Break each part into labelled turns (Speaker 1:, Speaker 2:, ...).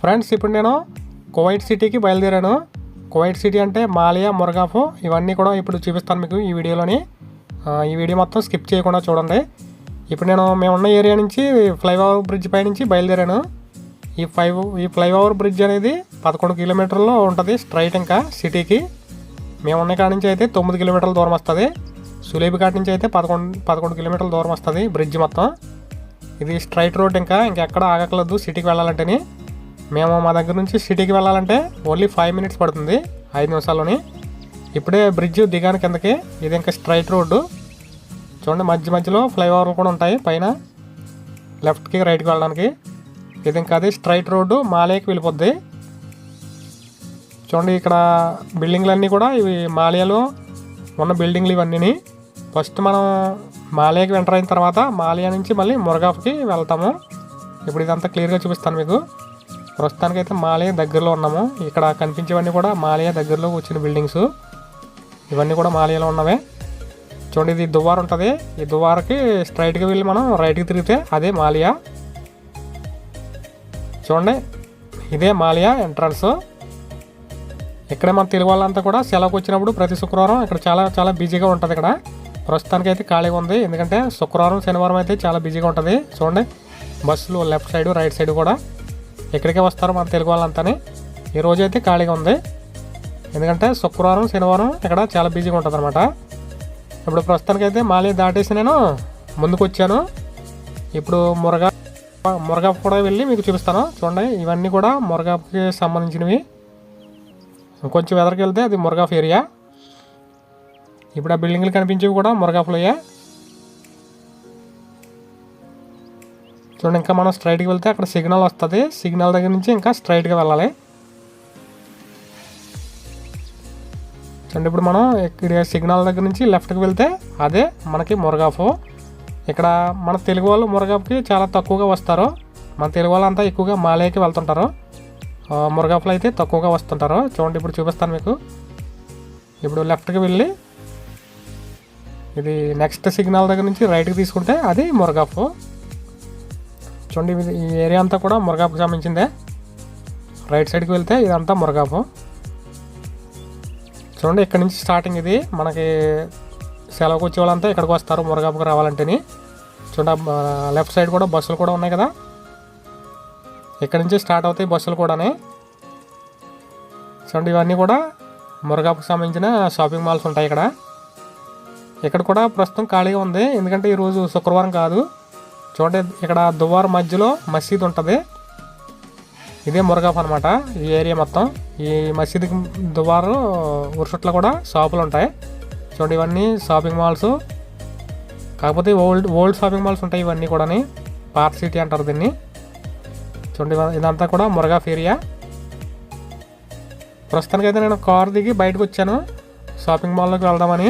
Speaker 1: Friends ఇప్పుడు నేను Kuwait సిటీకి బయలుదేరాను. కువైట్ సిటీ అంటే మాలియా మురగాఫు ఇవన్నీ కూడా ఇప్పుడు చూపిస్తాను మీకు ఈ వీడియోలోని. ఈ వీడియో మొత్తం స్కిప్ చేయకుండా చూడండి. ఇప్పుడు నేను మేమున్న ఏరియా నుంచి ఫ్లైఓవర్ బ్రిడ్జ్ పై నుంచి బయలుదేరాను. ఈ ఫైవ్ ఈ ఫ్లైఓవర్ బ్రిడ్జ్ అనేది పదకొండు కిలోమీటర్లో ఉంటుంది స్ట్రైట్ ఇంకా సిటీకి. మేమున్న కాడ నుంచి అయితే తొమ్మిది కిలోమీటర్ల దూరం వస్తుంది. సులేబి కాడ నుంచి అయితే పదకొండు పదకొండు కిలోమీటర్ల దూరం వస్తుంది బ్రిడ్జ్ మొత్తం. ఇది స్ట్రైట్ రోడ్ ఇంకా ఇంకెక్కడ ఆగట్లేదు సిటీకి వెళ్ళాలంటేనే. మేము మా దగ్గర నుంచి సిటీకి వెళ్ళాలంటే ఓన్లీ ఫైవ్ మినిట్స్ పడుతుంది ఐదు నిమిషాల్లోని. ఇప్పుడే బ్రిడ్జ్ దిగాను కిందకి ఇది ఇంకా స్ట్రైట్ రోడ్డు చూడండి మధ్య మధ్యలో ఫ్లైఓవర్లు కూడా ఉంటాయి పైన లెఫ్ట్కి రైట్కి వెళ్ళడానికి. ఇది ఇంకా అది స్ట్రైట్ రోడ్డు మాలేకి వెళ్ళిపోద్ది. చూడండి ఇక్కడ బిల్డింగ్లు అన్నీ కూడా ఇవి మాలియాలో ఉన్న బిల్డింగ్లు ఇవన్నీ ఫస్ట్ మనం మాలియాకి ఎంటర్ అయిన తర్వాత మాలియా నుంచి మళ్ళీ మురగాఫ్కి వెళ్తాము. ఇప్పుడు ఇదంతా క్లియర్గా చూపిస్తాను మీకు. ప్రస్తుతానికైతే మాలయ దగ్గరలో ఉన్నాము. ఇక్కడ కనిపించేవన్నీ కూడా మాలయ దగ్గరలో వచ్చిన బిల్డింగ్స్ ఇవన్నీ కూడా మాలయలో ఉన్నవే. చూడండి ఇది దువ్వార ఉంటుంది. ఈ దువారకి స్ట్రైట్గా వెళ్ళి మనం రైట్కి తిరిగితే అదే మాలియా చూడండి ఇదే మాలియా ఎంట్రన్స్ ఇక్కడే మన తెలుగు వాళ్ళంతా కూడా సెలవుకి వచ్చినప్పుడు ప్రతి శుక్రవారం ఇక్కడ చాలా చాలా బిజీగా ఉంటుంది ఇక్కడ. ప్రస్తుతానికి అయితే ఖాళీగా ఉంది. ఎందుకంటే శుక్రవారం శనివారం అయితే చాలా బిజీగా ఉంటుంది. చూడండి బస్సులు లెఫ్ట్ సైడ్ రైట్ సైడ్ కూడా. ఇక్కడికే వస్తారు మన తెలుగు వాళ్ళంతని? ఈ రోజు అయితే ఖాళీగా ఉంది. ఎందుకంటే శుక్రవారం శనివారం ఇక్కడ చాలా బిజీగా ఉంటుంది అనమాట ఇప్పుడు ప్రస్తుతానికి అయితే మాలి దాటేసి నేను ముందుకు వచ్చాను ఇప్పుడు మురగా మురగా కూడా వెళ్ళి మీకు చూపిస్తాను. చూడండి ఇవన్నీ కూడా మురగాకి సంబంధించినవి. కొంచెం ఎదరికి వెళ్తే అది మురగాఫ్ ఏరియా ఇప్పుడు ఆ బిల్డింగ్లు కనిపించేవి కూడా మురగాఫ్లయ్యా చూడండి ఇంకా మనం స్ట్రైట్కి వెళ్తే అక్కడ సిగ్నల్ వస్తుంది. సిగ్నల్ దగ్గర నుంచి ఇంకా స్ట్రైట్గా వెళ్ళాలి. చూడండి ఇప్పుడు మనం ఇక్కడ సిగ్నల్ దగ్గర నుంచి లెఫ్ట్కి వెళ్తే అదే మనకి మురగాఫు ఇక్కడ మన తెలుగు వాళ్ళు మురగాఫ్కి చాలా తక్కువగా వస్తారు. మన తెలుగు వాళ్ళంతా ఎక్కువగా మాలేకి వెళ్తుంటారు. మురగాఫ్లు అయితే తక్కువగా వస్తుంటారు. చూడండి ఇప్పుడు చూపిస్తాను మీకు. ఇప్పుడు లెఫ్ట్కి వెళ్ళి ఇది నెక్స్ట్ సిగ్నల్ దగ్గర నుంచి రైట్కి తీసుకుంటే అది మురగాఫు చూడండి ఈ ఏరియా అంతా కూడా మురగాపుకు సంబంధించిందే. రైట్ సైడ్కి వెళ్తే ఇదంతా మురగాపు చూడండి ఇక్కడ నుంచి స్టార్టింగ్ ఇది. మనకి సెలవుకి వచ్చే వాళ్ళంతా ఇక్కడికి వస్తారు మురగాపుకి రావాలంటేని. చూడండి లెఫ్ట్ సైడ్ కూడా బస్సులు కూడా ఉన్నాయి కదా. ఇక్కడ నుంచి స్టార్ట్ అవుతాయి బస్సులు కూడానే. చూడండి ఇవన్నీ కూడా మురగాపుకి సంబంధించిన షాపింగ్ మాల్స్ ఉంటాయి ఇక్కడ. ఇక్కడ కూడా ప్రస్తుతం ఖాళీగా ఉంది. ఎందుకంటే ఈరోజు శుక్రవారం కాదు. చూడండి ఇక్కడ దువార్ మధ్యలో మసీద్ ఉంటుంది. ఇదే మురగాఫ్ అనమాట ఈ ఏరియా మొత్తం. ఈ మసీద్కి దువారు ఉరుసుట్లో కూడా షాపులు ఉంటాయి. చూడండి ఇవన్నీ షాపింగ్ మాల్స్. కాకపోతే ఓల్డ్ ఓల్డ్ షాపింగ్ మాల్స్ ఉంటాయి ఇవన్నీ కూడాని. పార్క్ సిటీ అంటారు దీన్ని. చూడండి ఇదంతా కూడా మురగాఫ్ ఏరియా. ప్రస్తుతానికైతే నేను కార్ దిగి బయటకు వచ్చాను. షాపింగ్ మాల్లోకి వెళ్దామని.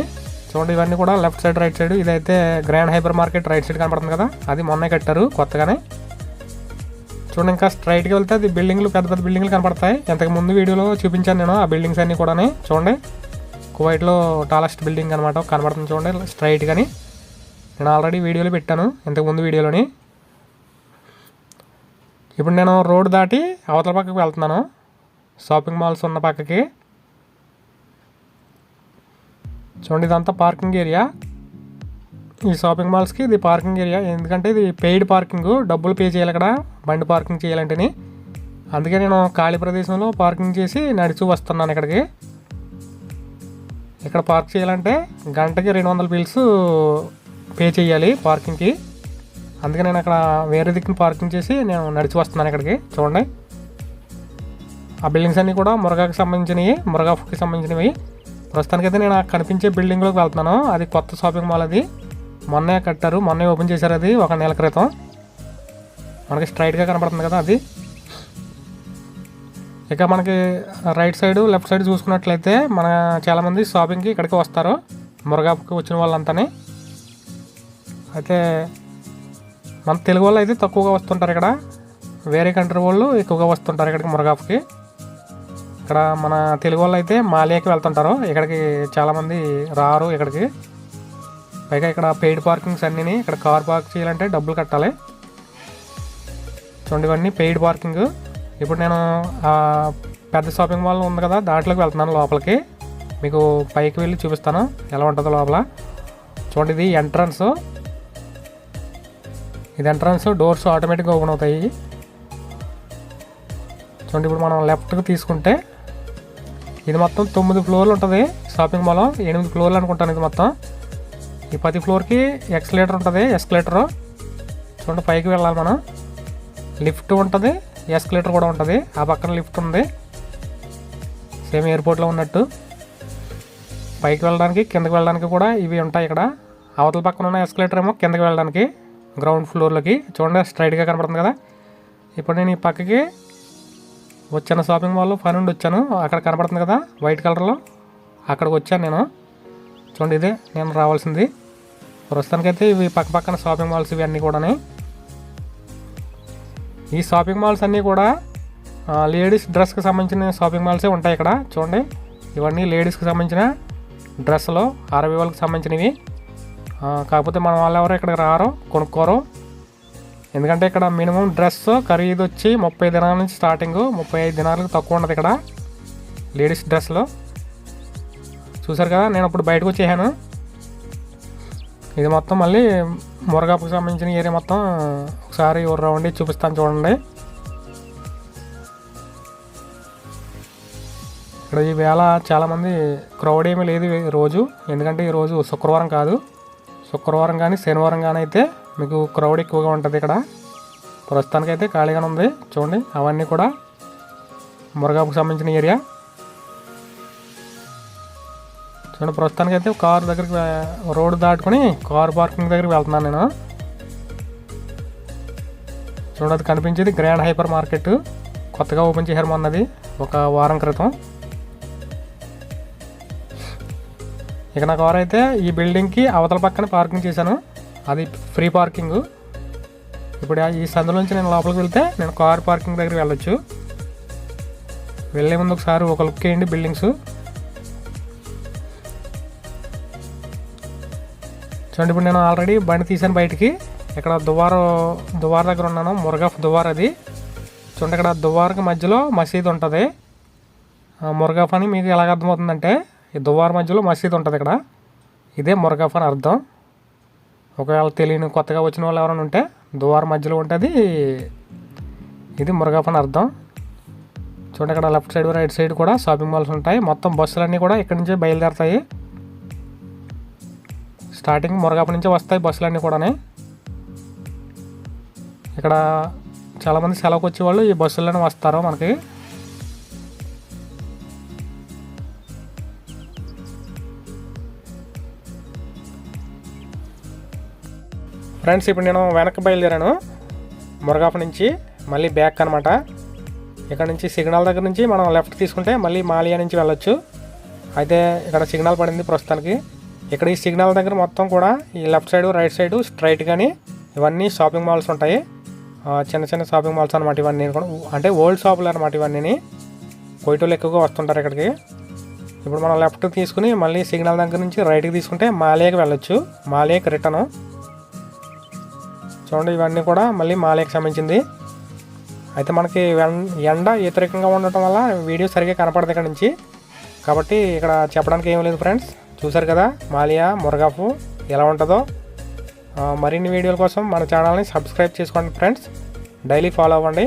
Speaker 1: చూడండి ఇవన్నీ కూడా లెఫ్ట్ సైడ్ రైట్ సైడ్. ఇదైతే grand hypermarket right side కనపడుతుంది కదా? అది మొన్నే కట్టారు కొత్తగానే. చూడండి ఇంకా స్ట్రైట్గా వెళ్తే అది బిల్డింగ్లు పెద్ద పెద్ద బిల్డింగ్లు కనపడతాయి. ఇంతకు ముందు వీడియోలో చూపించాను నేను ఆ బిల్డింగ్స్ అన్నీ కూడా చూడండి కువైట్లో టాలెస్ట్ బిల్డింగ్ అనమాట కనబడుతుంది చూడండి స్ట్రైట్ కానీ నేను ఆల్రెడీ వీడియోలో పెట్టాను ఇంతకు ముందు వీడియోలోని. ఇప్పుడు నేను రోడ్ దాటి అవతల పక్కకి వెళ్తున్నాను. షాపింగ్ మాల్స్ ఉన్న పక్కకి. చూడండి ఇదంతా పార్కింగ్ ఏరియా. ఈ షాపింగ్ మాల్స్కి ఇది పార్కింగ్ ఏరియా. ఎందుకంటే ఇది పెయిడ్ పార్కింగ్ డబ్బులు పే చేయాలి ఇక్కడ బండి పార్కింగ్ చేయాలంటేని. అందుకే నేను ఖాళీ ప్రదేశంలో పార్కింగ్ చేసి నడిచి వస్తున్నాను ఇక్కడికి. ఇక్కడ పార్క్ చేయాలంటే గంటకి రెండు వందల బిల్స్ పే చేయాలి పార్కింగ్కి. అందుకే నేను అక్కడ వేరే దిక్కున పార్కింగ్ చేసి నేను నడిచి వస్తున్నాను ఇక్కడికి. చూడండి. ఆ బిల్డింగ్స్ అన్నీ కూడా మురగాకి సంబంధించినవి మురగాకి సంబంధించినవి. ప్రస్తుతానికైతే నేను కనిపించే బిల్డింగ్లోకి వెళ్తున్నాను. అది కొత్త షాపింగ్ మాల్ అది. మొన్నే కట్టారు. మొన్నే ఓపెన్ చేశారు అది ఒక నెల క్రితం. మనకి స్ట్రైట్గా కనపడుతుంది కదా అది. ఇక మనకి రైట్ సైడ్ లెఫ్ట్ సైడ్ చూసుకున్నట్లయితే మన చాలామంది షాపింగ్కి ఇక్కడికి వస్తారు. మురగాపుకి వచ్చిన వాళ్ళంతని. అయితే మన తెలుగు వాళ్ళు అయితే తక్కువగా వస్తుంటారు ఇక్కడ. వేరే కంట్రీ వాళ్ళు ఎక్కువగా వస్తుంటారు ఇక్కడికి మురగాపుకి. ఇక్కడ మన తెలుగు వాళ్ళు అయితే మాలియాకి వెళ్తుంటారు. ఇక్కడికి చాలామంది రారు ఇక్కడికి. పైగా ఇక్కడ పెయిడ్ పార్కింగ్స్ అన్నీ ఇక్కడ కార్ పార్క్ చేయాలంటే డబ్బులు కట్టాలి. చూడండి ఇవన్నీ పెయిడ్ పార్కింగ్ ఇప్పుడు నేను పెద్ద షాపింగ్ మాల్ ఉంది కదా దాంట్లోకి వెళ్తున్నాను లోపలికి. మీకు పైకి వెళ్ళి చూపిస్తాను ఎలా ఉంటుందో లోపల. చూడండి ఇది ఎంట్రన్స్ ఇది ఎంట్రన్స్ డోర్స్ ఆటోమేటిక్గా ఓపెన్ అవుతాయి. చూడండి ఇప్పుడు మనం లెఫ్ట్కి తీసుకుంటే ఇది మొత్తం తొమ్మిది ఫ్లోర్లు ఉంటుంది. షాపింగ్ మాల్ ఎనిమిది ఫ్లోర్లు అనుకుంటాను ఇది మొత్తం. ఈ పది ఫ్లోర్కి ఎక్స్లేటర్ ఉంటుంది ఎస్కలేటర్ చూడండి పైకి వెళ్ళాలి మనం. లిఫ్ట్ ఉంటుంది ఎస్కలేటర్ కూడా ఉంటుంది. ఆ పక్కన లిఫ్ట్ ఉంది. సేమ్ ఎయిర్పోర్ట్లో ఉన్నట్టు. పైకి వెళ్ళడానికి కిందకి వెళ్ళడానికి కూడా ఇవి ఉంటాయి ఇక్కడ. అవతల పక్కన ఉన్న ఎస్కలేటర్ ఏమో కిందకి వెళ్ళడానికి గ్రౌండ్ ఫ్లోర్లోకి చూడండి స్ట్రైట్గా కనపడుతుంది కదా. ఇప్పుడు నేను ఈ పక్కకి వచ్చాను షాపింగ్ మాల్లో పని నుండి వచ్చాను. అక్కడ కనపడుతుంది కదా వైట్ కలర్లో. అక్కడికి వచ్చాను నేను. చూడండి ఇదే నేను రావాల్సింది. ప్రస్తుతానికైతే ఇవి పక్క పక్కన షాపింగ్ మాల్స్ ఇవి అన్నీ కూడా ఈ షాపింగ్ మాల్స్ అన్నీ కూడా లేడీస్ డ్రెస్కి సంబంధించిన షాపింగ్ మాల్సే ఉంటాయి ఇక్కడ. చూడండి ఇవన్నీ లేడీస్కి సంబంధించిన డ్రెస్సులు అరవై వాళ్ళకి సంబంధించినవి కాకపోతే మన వాళ్ళు ఎవరు ఇక్కడికి రారు కొనుక్కోరు. ఎందుకంటే ఇక్కడ మినిమం డ్రెస్ ఖరీదు వచ్చి ముప్పై దినాల నుంచి స్టార్టింగ్ ముప్పై ఐదు దినాలకు తక్కువ ఉండదు ఇక్కడ. లేడీస్ డ్రెస్లో. చూసారు కదా నేను ఇప్పుడు బయటకు వచ్చేసాను. ఇది మొత్తం మళ్ళీ మురగాపుకి సంబంధించిన ఏరియా మొత్తం ఒకసారి ఒక రౌండ్ చూపిస్తాను చూడండి. ఇక్కడ ఈ వేళ చాలామంది క్రౌడ్ ఏమీ లేదు రోజు. ఎందుకంటే ఈ రోజు శుక్రవారం కాదు. శుక్రవారం కానీ శనివారం కానీ అయితే మీకు క్రౌడ్ ఎక్కువగా ఉంటుంది ఇక్కడ. ప్రస్తుతానికైతే ఖాళీగానే ఉంది. చూడండి అవన్నీ కూడా మురగాపుకు సంబంధించిన ఏరియా చూడండి ప్రస్తుతానికైతే కారు దగ్గరికి రోడ్డు దాటుకొని కారు పార్కింగ్ దగ్గరికి వెళ్తున్నాను నేను. చూడండి అది కనిపించేది గ్రాండ్ హైపర్ మార్కెట్ కొత్తగా ఓపెన్ చేశారు మొన్నది ఒక వారం క్రితం. ఇక నా కారు అయితే ఈ బిల్డింగ్కి అవతల పక్కన పార్కింగ్ చేశాను. అది ఫ్రీ పార్కింగ్. ఇప్పుడు ఆ- ఈ సందులోంచి నేను లోపలికి వెళ్తే నేను కార్ పార్కింగ్ దగ్గర వెళ్ళొచ్చు. వెళ్ళే ముందు ఒకసారి ఒక లుక్ వేయండి బిల్డింగ్స్. చూడండి ఇప్పుడు నేను ఆల్రెడీ బండి తీసాను బయటికి. ఇక్కడ దువారు దువార్ దగ్గర ఉన్నాను మురగఫ్ దువార్ అది. చూడండి ఇక్కడ దువార్కి మధ్యలో మసీద్ ఉంటుంది. మురగఫ్ అని మీకు ఎలాగ అర్థమవుతుందంటే ఈ దువార్ మధ్యలో మసీద్ ఉంటుంది ఇక్కడ. ఇదే మురగఫ్ అని అర్థం. ఒకవేళ తెలియని కొత్తగా వచ్చిన వాళ్ళు ఎవరైనా ఉంటే దువార్ మధ్యలో ఉంటుంది. ఇది మురగాపని అర్థం. చూడండి ఇక్కడ లెఫ్ట్ సైడ్ రైట్ సైడ్ కూడా షాపింగ్ మాల్స్ ఉంటాయి. మొత్తం బస్సులన్నీ కూడా ఇక్కడి నుంచే బయలుదేరుతాయి. స్టార్టింగ్ మురగాపు నుంచే వస్తాయి బస్సులన్నీ కూడా ఇక్కడ చాలామంది సెలవుకి వచ్చేవాళ్ళు ఈ బస్సుల్లోనే వస్తారు మనకి. ఫ్రెండ్స్ ఇప్పుడు నేను వెనక్కి బయలుదేరాను. మురగాపు నుంచి మళ్ళీ బ్యాక్ అనమాట ఇక్కడ నుంచి సిగ్నల్ దగ్గర నుంచి మనం లెఫ్ట్ తీసుకుంటే మళ్ళీ మాలియా నుంచి వెళ్ళొచ్చు. అయితే ఇక్కడ సిగ్నల్ పడింది ప్రస్తుతానికి. ఇక్కడ ఈ సిగ్నల్ దగ్గర మొత్తం కూడా ఈ left side right side straight కానీ ఇవన్నీ షాపింగ్ మాల్స్ ఉంటాయి. చిన్న చిన్న షాపింగ్ మాల్స్ అనమాట ఇవన్నీ. కూడా అంటే ఓల్డ్ షాపులు అనమాట ఇవన్నీ కొయిటోలు ఎక్కువగా వస్తుంటారు ఇక్కడికి. ఇప్పుడు మనం లెఫ్ట్ తీసుకుని మళ్ళీ సిగ్నల్ దగ్గర నుంచి రైట్కి తీసుకుంటే మాలేకి వెళ్ళొచ్చు. మాలేకి రిటర్న్ చూడండి ఇవన్నీ కూడా మళ్ళీ మాలేకి సంబంధించింది. అయితే మనకి ఎండ వ్యతిరేకంగా ఉండటం వల్ల వీడియో సరిగ్గా కనపడదు ఇక్కడ నుంచి. కాబట్టి ఇక్కడ చెప్పడానికి ఏం లేదు ఫ్రెండ్స్. చూసారు కదా మాలియా మురగాఫు ఎలా ఉంటుందో. మరిన్ని వీడియోల కోసం మన ఛానల్ని సబ్స్క్రైబ్ చేసుకోండి ఫ్రెండ్స్. డైలీ ఫాలో అవ్వండి.